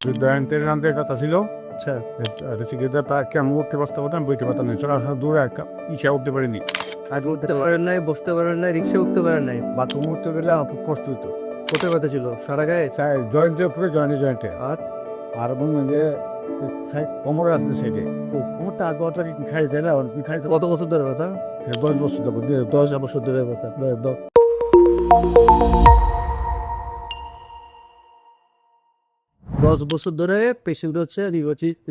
জয়ন্তের রান্তের কথা ছিল আচ্ছা ঋষিকেশে তা কেমন উঠতে বসতে পারতাম বইতে পারতাম না চলা দূরে একটা ইচ্ছা উঠতে পারিনি আর উঠতে পারেন নাই বসতে পারেন নাই রিক্সা উঠতে পারেন নাই বাথরুম উঠতে গেলে কষ্ট হতো কোথায় কথা ছিল সারা গায়ে চাই জয়েন্টের উপরে জয়েন্টে জয়েন্টে আর আর বলবেন যে কোমরে সাইডে ও কোমরটা আগে অত খাই দেয় না খাই কত বছর ধরে কথা দশ দশ বছর ধরে কথা দশ বছর ধরে পেশেন্ট হচ্ছে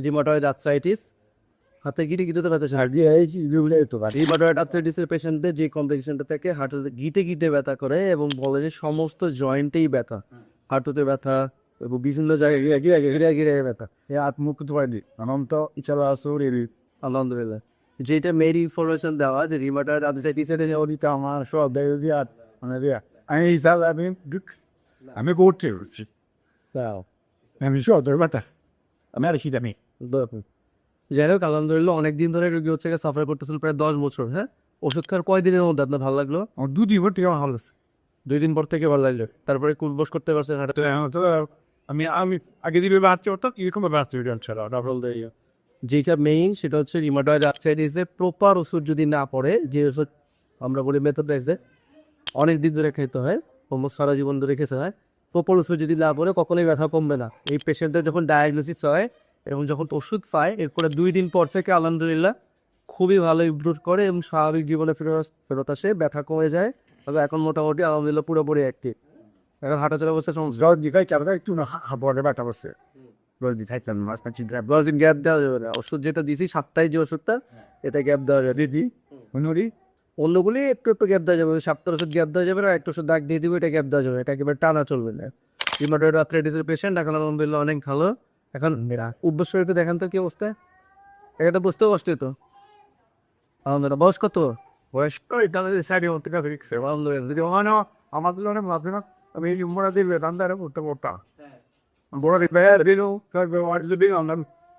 রিমাটয়েড আর্থ্রাইটিস হাতে গিটে গিটে ব্যথা আর দিয়ে রিমাটয়েড আর্থ্রাইটিসের পেশেন্টদের যে কমপ্লিকেশনটা থেকে হাঁটুতে গিটে গিটে ব্যথা করে এবং বলে যে সমস্ত জয়েন্টেই ব্যথা। হাঁটুতে ব্যথা এবং বিভিন্ন জায়গায় গিয়ে ঘিরে গিয়ে গিয়ে ব্যথা। এ আত্মুখ পারিনি অনন্ত ইচ্ছা আসুর এর আলহামদুলিল্লাহ। যেটা মেরি ইনফরমেশন দেওয়া যে রিমাটয়েড আর্থ্রাইটিসের ওদিকে আমার সব দেয় দিয়ে মানে আমি হিসাব, আমি দুঃখ, আমি করতে পারছি আমি ধরে বাতা আমি আর শীত আমি যাই হোক আলহামদুলিল্লাহ অনেকদিন ধরে রোগী হচ্ছে সাফার করতেছিল প্রায় দশ বছর হ্যাঁ ওষুধ খাওয়ার কয়দিনের মধ্যে আপনার ভালো লাগল আমার দু দিন থেকে ভালো আছে দুই দিন পর থেকে ভালো লাগল তারপরে কুলবস করতে পারছেন হাঁটাতে তো আমি আমি আগে দিবে বাচ্চা হতো এরকম বাচ্চা হইতে ছাড়া ডাবল দিয়ে যেটা মেইন সেটা হচ্ছে রিমাটয়েড আর্থ্রাইটিসে প্রপার ওষুধ যদি না পড়ে যে ওষুধ আমরা বলি মেথোডাইজে অনেক দিন ধরে খেতে হয় অলমোস্ট সারা জীবন ধরে খেতে হয় প্রপার ওষুধ যদি না পড়ে কখনোই ব্যথা কমবে না। এই পেশেন্টদের যখন ডায়াগনোসিস হয় এবং যখন ওষুধ পায় এরপরে দুই দিন পর থেকে আলহামদুলিল্লাহ খুবই ভালো ইমপ্রুভ করে এবং স্বাভাবিক জীবনে ফেরত ফেরত আসে ব্যথা কমে যায় তবে এখন মোটামুটি আলহামদুলিল্লাহ পুরোপুরি অ্যাক্টিভ এখন হাঁটাচলা অবস্থা সমস্যা জ্বর দিকে একটু না বড় ব্যথা থাকতাম মাছ চিন্তা দশ দিন গ্যাপ দেওয়া যাবে না। ওষুধ যেটা দিছি সপ্তাহে যে ওষুধটা এটা গ্যাপ দেওয়া যাবে। দিদি অন্যগুলি একটু একটু গ্যাপ দেওয়া যাবে। সপ্তাহ ওষুধ গ্যাপ দেওয়া যাবে না একটা ওষুধ দাগ দিয়ে দিবে এটা গ্যাপ দেওয়া যাবে এটা একেবারে টানা চলবে না। রিমাটয়েড আর্থ্রাইটিসের পেশেন্ট এখন আলহামদুলিল্লাহ অনেক ভালো। এখন উদ্দেশ্য একটু দেখেন তো কি অবস্থা। এটা বুঝতে কষ্ট তো আলহামদুলিল্লাহ বয়স কত? বয়স ওই তাদের সাইডে মধ্যে রিক্সে আলহামদুলিল্লাহ যদি ওখানে আমাদের অনেক না। আমি এই উমরা দিবে দান্দারে করতে করতাম বড় দিবে দিলো সব ব্যবহার যদি আমরা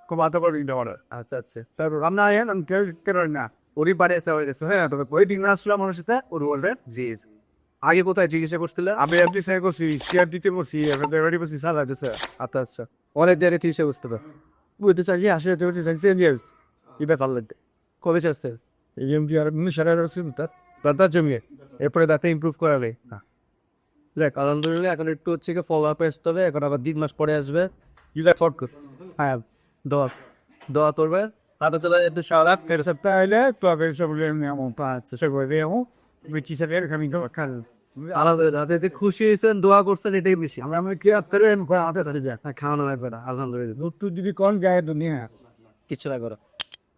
খুব আতা করে দিতে পারে। আচ্ছা আচ্ছা। তারপর রান্না আয়েন আমি কেউ কেন না। ওরই বাড়ি এসে হয়ে গেছে হ্যাঁ? তবে ওই দিন আসলাম আমার সাথে, ওর বলবেন জি জি। আগে কোথায় চিকিৎসা করছিলেন আমি এমনি সাই করছি শেয়ার দিতে বসি দেবারি বসি সালা দিছে আচ্ছা আচ্ছা। অনেক জায়গায় চিকিৎসা করতে পারে বুঝতে চাই আসে তো বলতে চাই সেন ইয়ার্স ইবে ফাল্লে কবে চাচ্ছে এমজি আর মিনি সারা রসিম তার দাঁতার জমিয়ে। এরপরে দাঁতে ইমপ্রুভ করাবে দেখ আলহামদুলিল্লাহ, এখন একটু হচ্ছে কি ফলো আপে আসতে হবে, এখন আবার তিন মাস পরে আসবে। ইলা শর্ট কর হ্যাঁ দোয়া দোয়া করবে একটু সারাত Per sapere, tu avevi problemi un pazzo, se volevo, mi ci sapere che mi dava caldo. আলহামদুলিল্লাহ খুশি হয়েছেন দোয়া করছেন এটাই বেশি আমরা আমি কি আত্মরে হাতে ধরে যায় হ্যাঁ, খাওয়ানো লাগবে না আলহামদুলিল্লাহ তুই যদি কোন গায়ে দুনিয়া কিছু না করো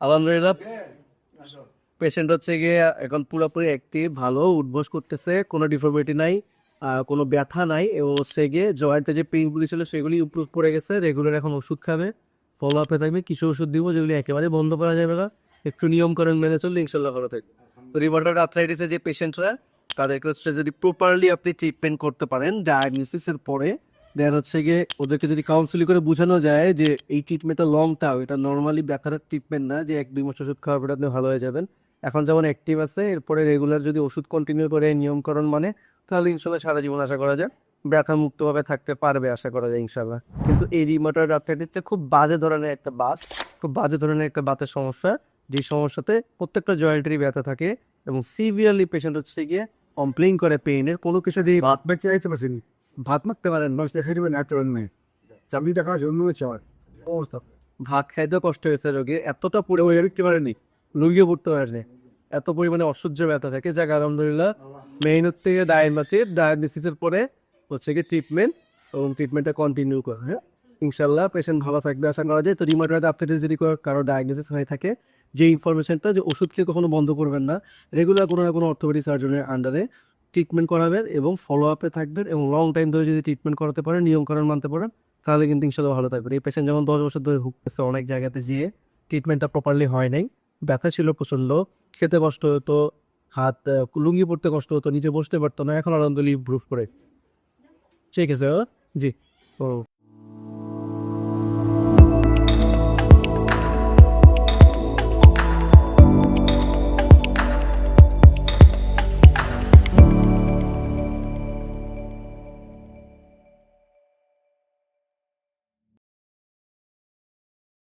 আলহামদুলিল্লাহ পেশেন্ট হচ্ছে গিয়ে এখন পুরোপুরি অ্যাক্টিভ ভালো উদ্বোস করতেছে কোনো ডিফর্মিটি নাই কোনো ব্যথা নাই এবং হচ্ছে গিয়ে জয়েন্টে যে পেইনগুলি ছিল সেগুলি ইম্প্রুভ করে গেছে রেগুলার এখন ওষুধ খাবে ফলো আপে থাকবে, কিছু ওষুধ দিব যেগুলি একেবারে বন্ধ করা যাবে না। একটু নিয়ম করেন মেনে চললে ইনশাল্লাহ ভালো থাকবে। রিভার্টার আর্থ্রাইটিসের যে পেশেন্টরা তাদেরকে হচ্ছে যদি প্রপারলি আপনি ট্রিটমেন্ট করতে পারেন ডায়াগনোসিসের পরে দেখা হচ্ছে গিয়ে ওদেরকে যদি কাউন্সিলিং করে বোঝানো যায় যে এই ট্রিটমেন্টটা লং টার্ম এটা নর্মালি ব্যথার ট্রিটমেন্ট না, যে এক, দুই মাস ওষুধ খাওয়ার পরে আপনি ভালো হয়ে যাবেন। এখন যেমন অ্যাক্টিভ আছে, এরপরে রেগুলার যদি ওষুধ কন্টিনিউ করে নিয়মকরণ মানে তাহলে ইনশাল্লাহ সারা জীবন আশা করা যায়। ব্যথা মুক্তভাবে থাকতে পারবে আশা করা যায় ইনশাল্লাহ কিন্তু এই রিমোটয়েড আর্থ্রাইটিসটা খুব বাজে ধরনের একটা বাত খুব বাজে ধরনের একটা বাতের সমস্যা, যে সমস্যাতে প্রত্যেকটা জয়েন্টেরই ব্যথা থাকে এবং সিভিয়ারলি পেশেন্ট হচ্ছে গিয়ে কমপ্লেইন করে পেইনের কোনো কিছু দিয়ে ভাত বেঁচে যাইতে পারছিনি ভাত মারতে পারেন মানুষ দেখে দিবেন এত নেই। চাবি টাকা জন্য অবস্থা। ভাত খাইতেও কষ্ট হয়েছে রোগী, এতটা ওই উঠতে পারেনি, লুঙ্গিও পড়তে পারেনি। এত পরিমাণে অসহ্য ব্যথা থাকে। যাক, আলহামদুলিল্লাহ মেইন গিয়ে ডায়াগনোসিস ডায়াগনোসিসের পরে হচ্ছে গিয়ে ট্রিটমেন্ট এবং ট্রিটমেন্টটা কন্টিনিউ করে হ্যাঁ? ইনশাল্লাহ পেশেন্ট ভালো থাকবে, আশা করা যায়। তো রিমাটয়েড আর্থ্রাইটিস যদি কারো- ডায়াগনোসিস হয়ে থাকে, যে ইনফরমেশনটা যে ওষুধ খেয়ে কখনো বন্ধ করবেন না রেগুলার কোনো না কোনো অর্থোপেডিক সার্জনের আন্ডারে ট্রিটমেন্ট করাবেন এবং ফলো আপে থাকবেন এবং লং টাইম ধরে যদি ট্রিটমেন্ট করাতে পারেন নিয়মকরণ মানতে পারেন, তাহলে কিন্তু ইনশাল্লাহ ভালো থাকবে। এই পেশেন্ট যেমন দশ বছর ধরে ভুগতেছে, অনেক জায়গাতে যেয়ে ট্রিটমেন্টটা প্রপারলি হয় নাই। ব্যথা ছিল প্রচণ্ড, খেতে কষ্ট হতো, হাত লুঙ্গি পড়তে কষ্ট হতো নিচে বসতে পারতো না, এখন আলহামদুলিল্লাহ ইমপ্রুভ করে। ঠিক আছে জি। ও।